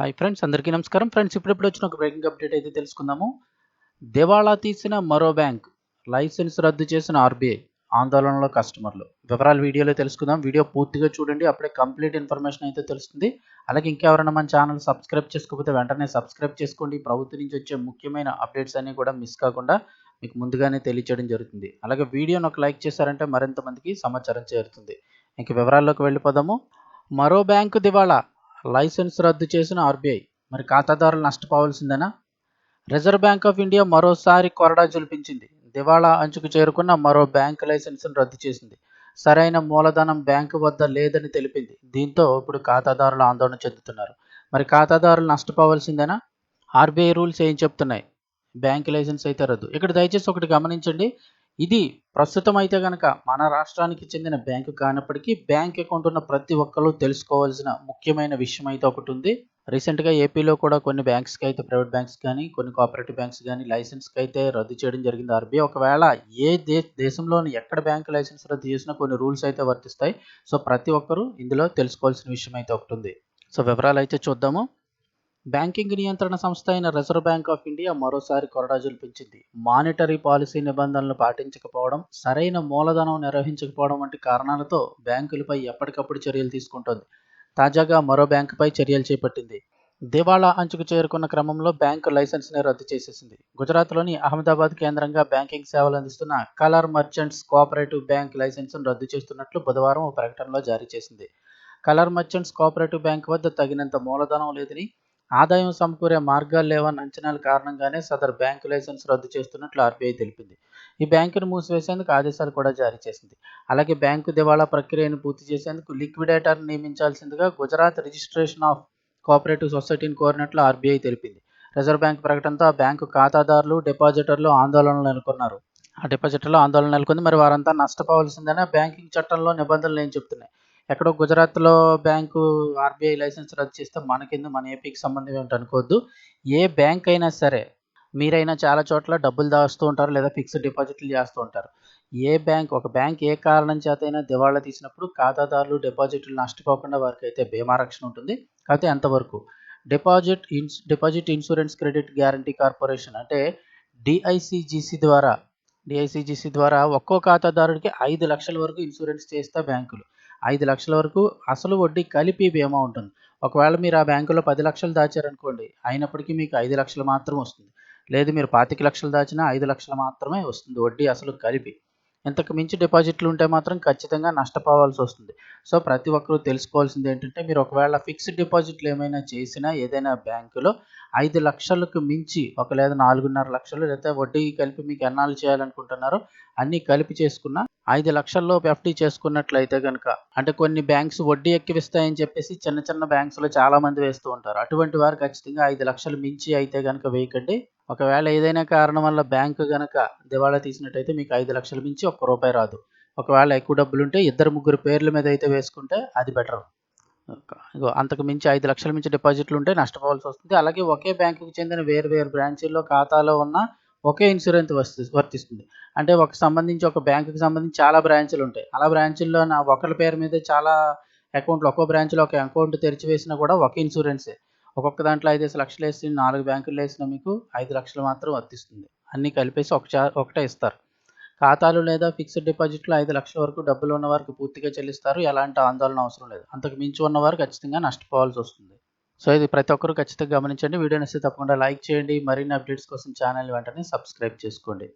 Hi friends అందరికీ నమస్కారం. Friends ఇప్పుడెప్పుడు వచ్చిన ఒక బ్రేకింగ్ అప్డేట్ అయితే తెలుసుకుందాము. దివాళా తీసిన మరో బ్యాంక్ లైసెన్స్ రద్దు చేసిన ఆర్బీఐ ఆందోళనలో కస్టమర్లు వివరాలు వీడియోలో తెలుసుకుందాం. వీడియో పూర్తిగా చూడండి. అప్పుడే కంప్లీట్ ఇన్ఫర్మేషన్ అయితే తెలుస్తుంది. అలాగే ఇంకెవరైనా మన ఛానల్ సబ్స్క్రైబ్ చేసుకోకపోతే వెంటనే సబ్స్క్రైబ్ చేసుకోండి. ప్రభుత్వం నుంచి వచ్చే ముఖ్యమైన అప్డేట్స్ అన్నీ కూడా మిస్ కాకుండా మీకు ముందుగానే తెలియచేయడం జరుగుతుంది. అలాగే వీడియోను ఒక లైక్ చేశారంటే మరింత మందికి సమాచారం చేరుతుంది. ఇంక వివరాల్లోకి వెళ్ళిపోదాము. మరో బ్యాంకు దివాళా లైసెన్స్ రద్దు చేసిన ఆర్బీఐ. మరి ఖాతాదారులు నష్టపోవాల్సిందేనా? రిజర్వ్ బ్యాంక్ ఆఫ్ ఇండియా మరోసారి కొరడా జులిపించింది. దివాళా అంచుకు చేరుకున్న మరో బ్యాంక్ లైసెన్స్ను రద్దు చేసింది. సరైన మూలధనం బ్యాంకు వద్ద లేదని తెలిపింది. దీంతో ఇప్పుడు ఖాతాదారులు ఆందోళన చెందుతున్నారు. మరి ఖాతాదారులు నష్టపోవాల్సిందేనా? ఆర్బీఐ రూల్స్ ఏం చెప్తున్నాయి? బ్యాంక్ లైసెన్స్ అయితే రద్దు. ఇక్కడ దయచేసి ఒకటి గమనించండి. ఇది ప్రస్తుతం అయితే కనుక మన రాష్ట్రానికి చెందిన బ్యాంకు కానప్పటికీ బ్యాంక్ అకౌంట్ ఉన్న ప్రతి ఒక్కరు తెలుసుకోవాల్సిన ముఖ్యమైన విషయం అయితే ఒకటి ఉంది. రీసెంట్గా ఏపీలో కూడా కొన్ని బ్యాంక్స్కి అయితే ప్రైవేట్ బ్యాంక్స్ కానీ కొన్ని కోఆపరేటివ్ బ్యాంక్స్ కానీ లైసెన్స్కి అయితే రద్దు చేయడం జరిగింది. ఆర్బీఐ ఒకవేళ ఏ దే దేశంలోని ఎక్కడ బ్యాంక్ లైసెన్స్ రద్దు చేసినా కొన్ని రూల్స్ అయితే వర్తిస్తాయి. సో ప్రతి ఒక్కరూ ఇందులో తెలుసుకోవాల్సిన విషయం అయితే ఒకటి ఉంది. సో వివరాలు అయితే చూద్దాము. బ్యాంకింగ్ నియంత్రణ సంస్థ అయిన రిజర్వ్ బ్యాంక్ ఆఫ్ ఇండియా మరోసారి కొరడా జుల్పించింది మానిటరీ పాలసీ నిబంధనలు పాటించకపోవడం సరైన మూలధనం నిర్వహించకపోవడం వంటి కారణాలతో బ్యాంకులపై ఎప్పటికప్పుడు చర్యలు తీసుకుంటోంది. తాజాగా మరో బ్యాంకుపై చర్యలు చేపట్టింది. దివాళా అంచుకు చేరుకున్న క్రమంలో బ్యాంకు లైసెన్స్ని రద్దు చేసేసింది. గుజరాత్లోని అహ్మదాబాద్ కేంద్రంగా బ్యాంకింగ్ సేవలు అందిస్తున్న కలర్ మర్చెంట్స్ కోఆపరేటివ్ బ్యాంక్ లైసెన్స్ను రద్దు చేస్తున్నట్లు బుధవారం ఓ ప్రకటనలో జారీ చేసింది. కలర్ మర్చెంట్స్ కోఆపరేటివ్ బ్యాంక్ వద్ద తగినంత మూలధనం లేదని ఆదాయం సమకూరే మార్గాలు లేవన్న అంచనాల కారణంగానే సదరు బ్యాంకు లైసెన్స్ రద్దు చేస్తున్నట్లు ఆర్బీఐ తెలిపింది. ఈ బ్యాంకును మూసివేసేందుకు ఆదేశాలు కూడా జారీ చేసింది. అలాగే బ్యాంకు దివాళా ప్రక్రియను పూర్తి చేసేందుకు లిక్విడేటర్ నియమించాల్సిందిగా గుజరాత్ రిజిస్ట్రేషన్ ఆఫ్ కోఆపరేటివ్ సొసైటీని కోరినట్లు ఆర్బీఐ తెలిపింది. రిజర్వ్ బ్యాంక్ ప్రకటనతో ఆ బ్యాంకు ఖాతాదారులు డిపాజిటర్లు ఆందోళనలు నెలకొన్నారు. ఆ డిపాజిటర్లు ఆందోళన నెలకొంది. మరి వారంతా నష్టపోవాల్సిందని? బ్యాంకింగ్ చట్టంలో నిబంధనలు ఏం చెప్తున్నాయి? ఎక్కడో గుజరాత్లో బ్యాంకు ఆర్బీఐ లైసెన్స్ రద్దు చేస్తే మనకింద? మన ఏపీకి సంబంధం ఏమిటి అనుకోవద్దు. ఏ బ్యాంక్ అయినా సరే మీరైనా చాలా చోట్ల డబ్బులు దాస్తూ ఉంటారు లేదా ఫిక్స్డ్ డిపాజిట్లు చేస్తూ ఉంటారు. ఏ బ్యాంక్ ఒక బ్యాంక్ ఏ కారణం చేతైనా దివాళా తీసినప్పుడు ఖాతాదారులు డిపాజిట్లు నష్టపోకుండా వారికి అయితే బీమా రక్షణ ఉంటుంది. కాకపోతే ఎంతవరకు deposit ins deposit insurance credit guarantee corporation అంటే డిఐసిజిసి ద్వారా డిఐసిజిసి ద్వారా ఒక్కో ఖాతాదారుడికి ఐదు లక్షల వరకు ఇన్సూరెన్స్ చేస్తే బ్యాంకులు. ఐదు లక్షల వరకు అసలు వడ్డీ కలిపి బీమా ఉంటుంది. ఒకవేళ మీరు ఆ బ్యాంకులో పది లక్షలు దాచారనుకోండి అయినప్పటికీ మీకు ఐదు లక్షలు మాత్రం వస్తుంది. లేదు మీరు పాతిక లక్షలు దాచినా ఐదు లక్షలు మాత్రమే వస్తుంది వడ్డీ అసలు కలిపి. ఇంతకు మించి డిపాజిట్లు ఉంటే మాత్రం ఖచ్చితంగా నష్టపోవాల్సి వస్తుంది. సో ప్రతి ఒక్కరూ తెలుసుకోవాల్సింది ఏంటంటే మీరు ఒకవేళ ఫిక్స్డ్ డిపాజిట్లు ఏమైనా చేసినా ఏదైనా బ్యాంకులో ఐదు లక్షలకు మించి ఒక లేదా నాలుగున్నర లక్షలు లేదా వడ్డీ కలిపి మీకు ఎన్నాళ్ళు చేయాలనుకుంటున్నారో అన్నీ కలిపి చేసుకున్న ఐదు లక్షల్లో ఎఫ్డీ చేసుకున్నట్లయితే కనుక అంటే కొన్ని బ్యాంక్స్ వడ్డీ ఎక్కివిస్తాయని చెప్పేసి చిన్న చిన్న బ్యాంక్స్లో చాలా మంది వేస్తూ ఉంటారు. అటువంటి వారు ఖచ్చితంగా ఐదు లక్షలు మించి అయితే కనుక వేయకండి. ఒకవేళ ఏదైనా కారణం వల్ల బ్యాంకు కనుక దివాళా తీసినట్టయితే మీకు ఐదు లక్షలు మించి ఒక్క రూపాయి రాదు. ఒకవేళ ఎక్కువ డబ్బులు ఉంటే ఇద్దరు ముగ్గురు పేర్ల మీద అయితే వేసుకుంటే అది బెటర్ అంతకు మించి ఐదు లక్షల మించి డిపాజిట్లు ఉంటే నష్టపోవాల్సి వస్తుంది. అలాగే ఒకే బ్యాంకుకి చెందిన వేరు వేరు బ్రాంచీల్లో ఖాతాలో ఉన్న ఒకే ఇన్సూరెన్స్ వస్తు వర్తిస్తుంది. అంటే ఒక సంబంధించి ఒక బ్యాంకుకి సంబంధించి చాలా బ్రాంచ్లు ఉంటాయి. అలా బ్రాంచుల్లో నా ఒకరి పేరు మీద చాలా అకౌంట్లు ఒక్కో బ్రాంచ్లో ఒక అకౌంట్ తెరిచి వేసినా కూడా ఒక ఇన్సూరెన్సే. ఒక్కొక్క దాంట్లో ఐదేసి లక్షలు వేసి నాలుగు బ్యాంకులు వేసినా మీకు ఐదు లక్షలు మాత్రం వర్తిస్తుంది. అన్నీ కలిపేసి ఒక చా ఒకటే ఇస్తారు. ఖాతాలు లేదా ఫిక్స్డ్ డిపాజిట్లు ఐదు లక్షల వరకు డబ్బులు ఉన్న వారికి పూర్తిగా చెల్లిస్తారు. ఎలాంటి ఆందోళన అవసరం లేదు. అంతకు మించి ఉన్నవారు ఖచ్చితంగా నష్టపోవాల్సి వస్తుంది. సో ఇది ప్రతి ఒక్కరు ఖచ్చితంగా గమనించండి. వీడియో నచ్చితే తప్పకుండా లైక్ చేయండి. మరిన్ని అప్డేట్స్ కోసం ఛానల్ వెంటనే సబ్స్క్రైబ్ చేసుకోండి.